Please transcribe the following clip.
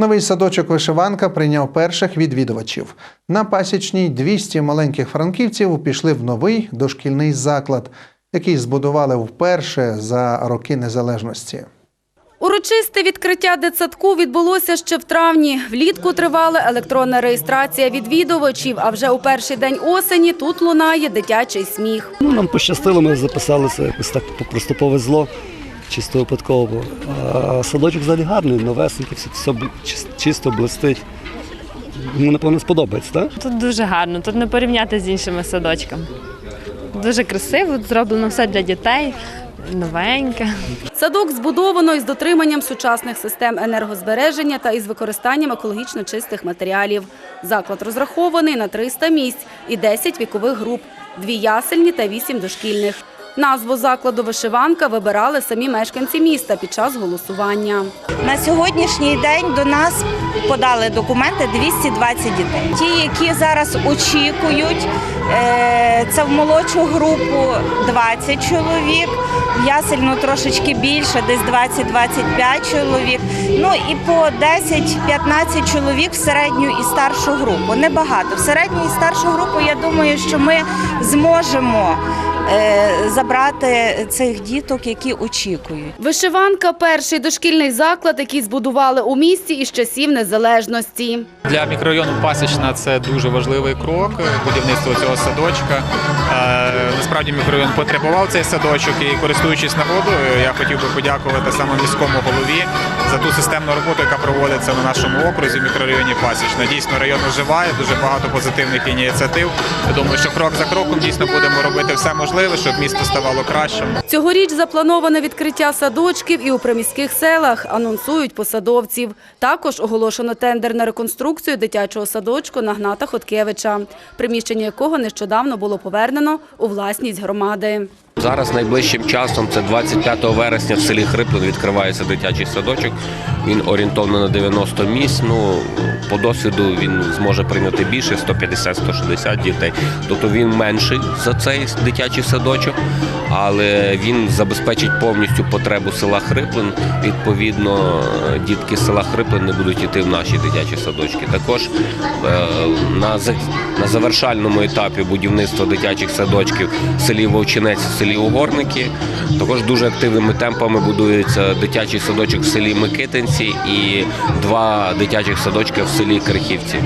Новий садочок вишиванка прийняв перших відвідувачів. На пасічній 200 маленьких франківців пішли в новий дошкільний заклад, який збудували вперше за роки незалежності. Урочисте відкриття дитсадку відбулося ще в травні. Влітку тривала електронна реєстрація відвідувачів, а вже у перший день осені тут лунає дитячий сміх. Ну, нам пощастило, ми записалися якось так просто повезло, чисто випадково. А садочок взагалі гарний, новесенький, все, все чисто блистить. Йому, напевно, сподобається, так? Тут дуже гарно, тут не порівняти з іншими садочками. Дуже красиво, зроблено все для дітей, новеньке. Садок збудовано із дотриманням сучасних систем енергозбереження та із використанням екологічно чистих матеріалів. Заклад розрахований на 300 місць і 10 вікових груп, дві ясельні та вісім дошкільних. Назву закладу «Вишиванка» вибирали самі мешканці міста під час голосування. На сьогоднішній день до нас подали документи 220 дітей. Ті, які зараз очікують, е, це в молодшу групу 20 чоловік, в ясельну трошечки більше, десь 20-25 чоловік. Ну і по 10-15 чоловік в середню і старшу групу. Небагато. В середню і старшу групу я думаю, що ми зможемо забрати цих діток, які очікують. Вишиванка перший дошкільний заклад, який збудували у місті із часів незалежності. Для мікрорайону Пасічна це дуже важливий крок будівництво цього садочка. Е, Насправді мікрорайон потребував цей садочок і користуючись нагодою, я хотів би подякувати саме міському голові за ту системну роботу, яка проводиться на нашому окрузі в мікрорайоні Пасічна. Дійсно, район оживає, дуже багато позитивних ініціатив. Я думаю, що крок за кроком дійсно будемо робити все можливе, щоб місто ставало кращим. Цьогоріч заплановане відкриття садочків і у приміських селах, анонсують посадовців. Також оголошено тендер на реконструкцію дитячого садочку на Гната Хоткевича, приміщення якого нещодавно було повернено у власність громади. Зараз найближчим часом, це 25 вересня, в селі Хриплин відкривається дитячий садочок. Він орієнтовно на 90 місць. Ну по досвіду він зможе прийняти більше 150-160 дітей. Тобто він менший за цей дитячий садочок, але він забезпечить повністю потребу села Хриплин. Відповідно, дітки села Хриплин не будуть йти в наші дитячі садочки. Також е, на завершальному етапі будівництва дитячих садочків в селі Вовчинець, в селі Угорники. Також дуже активними темпами будується дитячий садочок в селі Микитинці і два дитячих садочки в селі Крихівці.